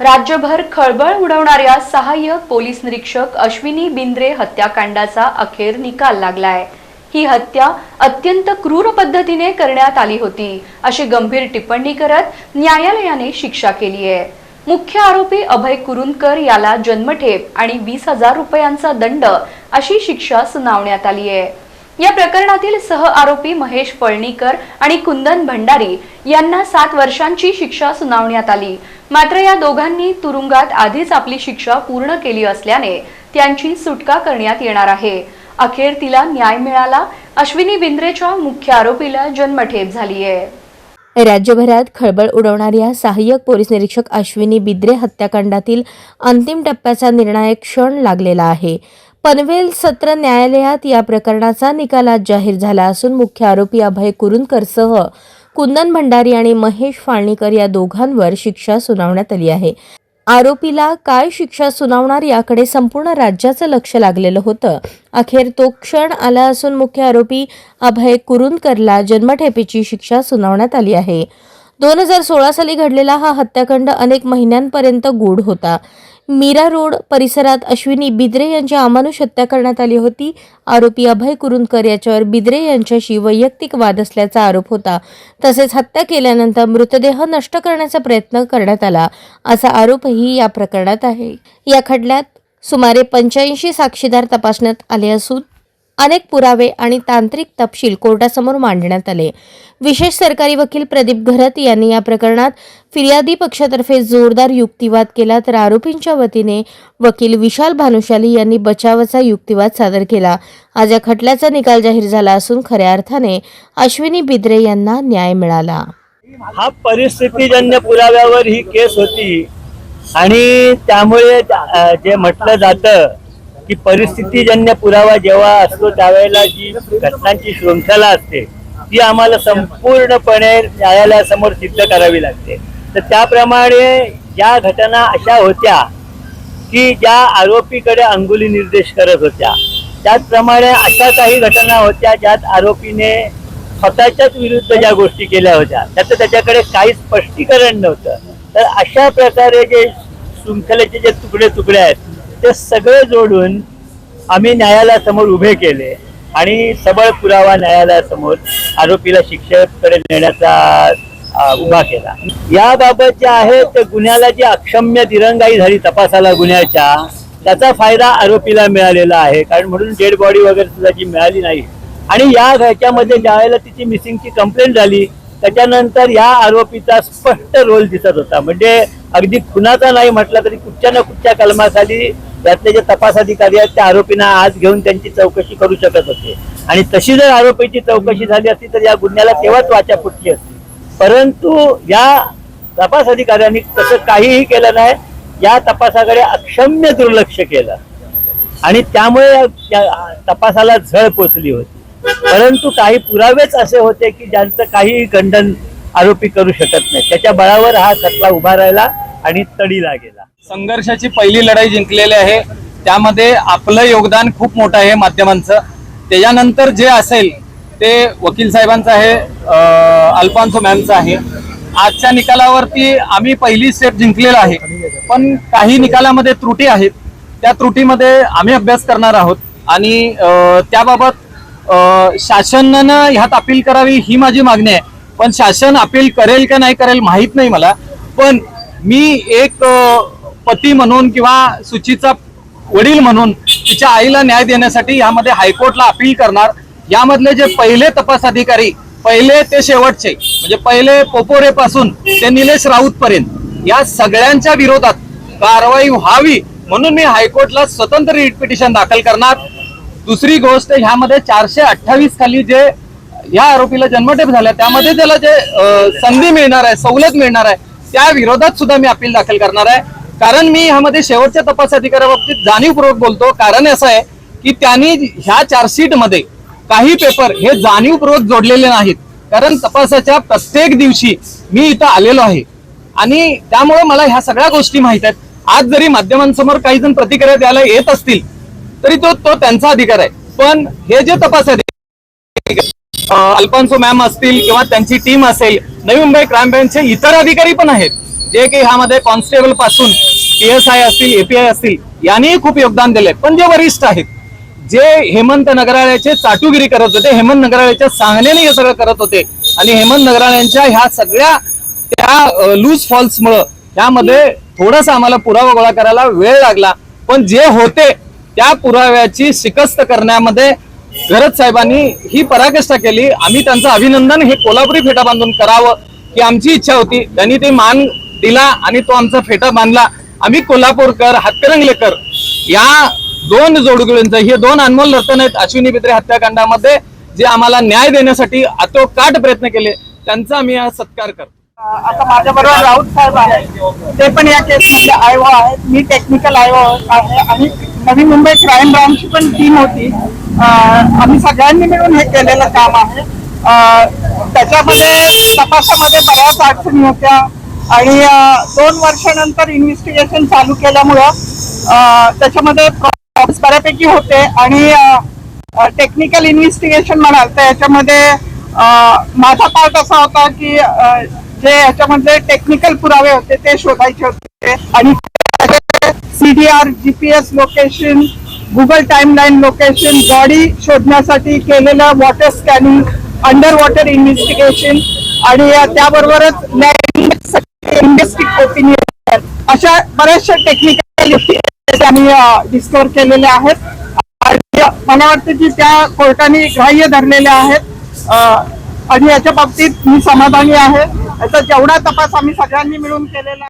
राज्यभर खळबळ उडवणाऱ्या सहाय्यक पोलीस निरीक्षक अश्विनी बिंद्रे हत्याकांडाचा अखेर निकाल लागलाय. ही हत्या अत्यंत क्रूर पद्धतीने करण्यात आली होती अशी गंभीर टिप्पणी करत न्यायालयाने शिक्षा केली आहे. मुख्य आरोपी अभय कुरुंदकर याला जन्मठेप आणि वीस हजार रुपयांचा दंड अशी शिक्षा सुनावण्यात आली आहे. या प्रकरणातील सह आरोपी महेश फळणीकर आणि कुंदन भंडारी यांना सात वर्षांची शिक्षा सुनावण्यात आली. मात्र या दोघांनी तुरुंगात आधीच आपली शिक्षा पूर्ण केली असल्याने त्यांची सुटका करण्यात येणार आहे. अखेर तिला न्याय मिळाला. अश्विनी बिंद्रेच्या मुख्य आरोपीला जन्मठेप झाली आहे. राज्यभरात खळबळ उडवणाऱ्या सहाय्यक पोलीस निरीक्षक अश्विनी बिद्रे हत्याकांडातील अंतिम टप्प्याचा निर्णायक क्षण लागलेला आहे. पनवेल सत्र न्यायालयात या प्रकरणाचा निकाल आज जाहीर झाला असून मुख्य आरोपी अभय कुरुंदकरसह कुंदन भंडारी आणि महेश फाळणीकर या दोघांवर शिक्षा सुनावण्यात आली आहे. आरोपीला काय शिक्षा सुनावणार याकडे संपूर्ण राज्याचं लक्ष लागलेलं होतं. अखेर तो क्षण आला असून मुख्य आरोपी अभय कुरुंदकरला जन्मठेपेची शिक्षा सुनावण्यात आली आहे. दोन हजार सोळा साली घडलेला हा हत्याकांड अनेक महिन्यांपर्यंत गूढ होता. मीरा रोड परिसरात अश्विनी बिद्रे यांच्या अमानुष हत्या करण्यात आली होती. आरोपी अभय कुरुंदकर याच्यावर बिद्रे यांच्याशी वैयक्तिक वाद असल्याचा आरोप होता. तसेच हत्या केल्यानंतर मृतदेह नष्ट करण्याचा प्रयत्न करण्यात आला असा आरोपही या प्रकरणात आहे. या खटल्यात सुमारे पंच्याऐंशी साक्षीदार तपासण्यात आले असून अनेक पुरावे आणि तांत्रिक तपशील कोर्टासमोर मांडण्यात आले. विशेष सरकारी वकील प्रदीप घरत यांनी या प्रकरणात फिर्यादी पक्षातर्फे जोरदार युक्तिवाद केला तर आरोपींच्या वतीने वकील विशाल भानुशाली यांनी बचावाचा युक्तिवाद सादर केला. आज या खटल्याचा निकाल जाहीर झाला असून खऱ्या अर्थाने अश्विनी बिद्रे यांना न्याय मिळाला. हा परिस्थितीजन्य पुराव्यावर ही केस होती आणि त्यामुळे जे म्हटलं जातं की परिस्थितीजन्य पुरावा जेव्हा असतो त्यावेळेला जी घटनांची शृंखला असते ती आम्हाला संपूर्णपणे न्यायालयासमोर सिद्ध करावी लागते. तर त्याप्रमाणे ज्या घटना अशा होत्या की ज्या आरोपीकडे अंगुली निर्देश करत होत्या. त्याचप्रमाणे अशा काही घटना होत्या ज्यात आरोपीने स्वतःच्याच विरुद्ध ज्या गोष्टी केल्या होत्या त्याचं त्याच्याकडे काही स्पष्टीकरण नव्हतं. तर अशा प्रकारे जे शृंखलेचे जे तुकडे तुकडे आहेत ते सगळे जोडून आम्ही न्यायालयासमोर उभे केले. आणि सबळ पुरावा न्यायालयासमोर आरोपीला शिक्षेकडे नेण्याचा उभा केला. याबाबत जे आहे ते गुन्ह्याला जी अक्षम्य दिरंगाई झाली तपासाला गुन्ह्याच्या त्याचा फायदा आरोपीला मिळालेला आहे. कारण म्हणून डेड बॉडी वगैरे सुद्धा जी मिळाली नाही. आणि या ह्याच्यामध्ये ज्यावेळेला तिची मिसिंगची कंप्लेंट झाली त्याच्यानंतर या आरोपीचा स्पष्ट रोल दिसत होता. म्हणजे अगदी खुनाचा नाही म्हटलं तरी कुठच्या ना कुठच्या कलमाखाली त्यातले जे तपास अधिकारी आहेत त्या आरोपींना आज घेऊन त्यांची चौकशी करू शकत होते. आणि तशी जर आरोपीची चौकशी झाली असती तर या गुन्ह्याला तेव्हाच वाचा फुटली असती. परंतु या तपास अधिकाऱ्यांनी तसं काहीही केलं नाही. या तपासाकडे अक्षम्य दुर्लक्ष केलं. आणि त्यामुळे तपासाला झळ पोचली होती. परंतु काही पुरावेच असे होते की ज्यांचं काही खंडन आरोपी करू शकत नाही. त्याच्या बळावर हा खटला उभा राहिला आणि तडीला गेला. संघर्षाची पहिली लढाई जिंकलेली आहे. त्यामध्ये आपलं योगदान खूप मोठं आहे माध्यमांचं. त्याच्यानंतर जे असेल ते वकील साहेबांचं आहे अल्फान्सो मॅमचं आहे. आजच्या निकालावरती आम्ही पहिली स्टेप जिंकलेला आहे. पण काही निकालामध्ये त्रुटी आहेत. त्या त्रुटीमध्ये आम्ही अभ्यास करणार आहोत. आणि त्याबाबत शासनानं ह्यात अपील करावी ही माझी मागणी आहे. पण शासन अपील करेल का नाही करेल माहीत नाही मला. पण मी एक पती म्हणून किंवा सुचीचा वडील म्हणून तिच्या आईला न्याय देण्यासाठी यामध्ये हायकोर्टला अपील करणार. यामधले जे पहिले तपास अधिकारी पहिले ते शेवटचे म्हणजे पहिले पोपोरे पासून ते निलेश राऊत पर्यंत या सगळ्यांच्या विरोधात कारवाई व्हावी म्हणून मी हायकोर्टला स्वतंत्र रिट पिटिशन दाखल करणार. दुसरी गोष्ट ह्यामध्ये चारशे अठ्ठावीस खाली जे या आरोपीला जन्मठेप झाला त्यामध्ये त्याला जे संधी मिळणार आहे सवलत मिळणार आहे त्या विरोधात सुद्धा मी अपील दाखल करणार आहे. कारण मी ह्यामध्ये शेवटच्या तपास अधिकाऱ्याबाबतीत जाणीवपूर्वक बोलतो. कारण असं आहे की त्यांनी ह्या चार्जशीटमध्ये काही पेपर हे जाणीवपूर्वक जोडलेले नाहीत. कारण तपासाच्या प्रत्येक दिवशी मी इथं आलेलो आहे. आणि त्यामुळे मला ह्या सगळ्या गोष्टी माहीत आहेत. आज जरी माध्यमांसमोर काही जण प्रतिक्रिया द्यायला येत असतील तरी तो तो त्यांचा अधिकार आहे. पण हे जे तपास अल्पांसो अल्फान्सो मॅम असतील किंवा त्यांची टीम असेल नवी मुंबई क्राईम ब्रँचचे इतर अधिकारी पण आहेत जे की ह्यामध्ये कॉन्स्टेबलपासून पी एस आय असतील एपीआय असतील यांनीही खूप योगदान दिले पण जे वरिष्ठ आहेत जे हेमंत नगराळ्याचे चाटुगिरी करत होते हेमंत नगराळ्याच्या सांगण्याने हे सगळं करत होते आणि हेमंत नगराळ्यांच्या ह्या सगळ्या त्या लूज फॉल्स मुळे त्यामध्ये थोडासा आम्हाला पुरावा गोळा करायला वेळ लागला. पण जे होते त्या पुराव्याची शिकस्त करण्यामध्ये गरज साहेबांनी ही पराकाष्ठा केली. आम्ही त्यांचं अभिनंदन हे कोल्हापुरी फेटा बांधून करावं ही आमची इच्छा होती. त्यांनी ते मान दिला आणि तो आमचा फेटा बांधला. आम्ही कोल्हापूरकर हातकरंगलेकर या दोन जोडगुळींचं हे दोन अनमोल रत्न आहेत अश्विनी बिद्रे हत्याकांडामध्ये जे आम्हाला न्याय देण्यासाठी आतोकाट प्रयत्न केले. त्यांचा आम्ही हा सत्कार करतो. आता माझ्या बरोबर राऊत साहेब आहेत. ते पण या केस मध्ये आयओ आहेत. मी टेक्निकल आयओ आहे आणि नवी मुंबई क्राईम ब्रांचची पण टीम होती. आम्ही सगळ्यांनी मिळून हे केलेलं काम आहे. त्याच्यामध्ये तपासामध्ये बऱ्याच अडचणी होत्या. आणि दोन वर्षानंतर इन्व्हेस्टिगेशन चालू केल्यामुळं त्याच्यामध्ये बऱ्यापैकी होते. आणि टेक्निकल इन्व्हेस्टिगेशन म्हणाल तर याच्यामध्ये माझा पार्ट असा होता की जे याच्यामध्ये टेक्निकल पुरावे होते ते शोधायचे होते. आणि CDR GPS location Google timeline location body शोधण्यासाठी केलेलं water scanning under water investigation आणि त्याबरोबरच इन्व्हेस्टिग ओपिनियन अशा बऱ्याचशा टेक्निकल आम्ही डिस्कवर केलेल्या आहेत. मला वाटतं की त्या कोर्टाने ग्राह्य धरलेल्या आहेत. आणि याच्या बाबतीत मी समाधानी आहे. याचा जेवढा तपास आम्ही सगळ्यांनी मिळून केलेला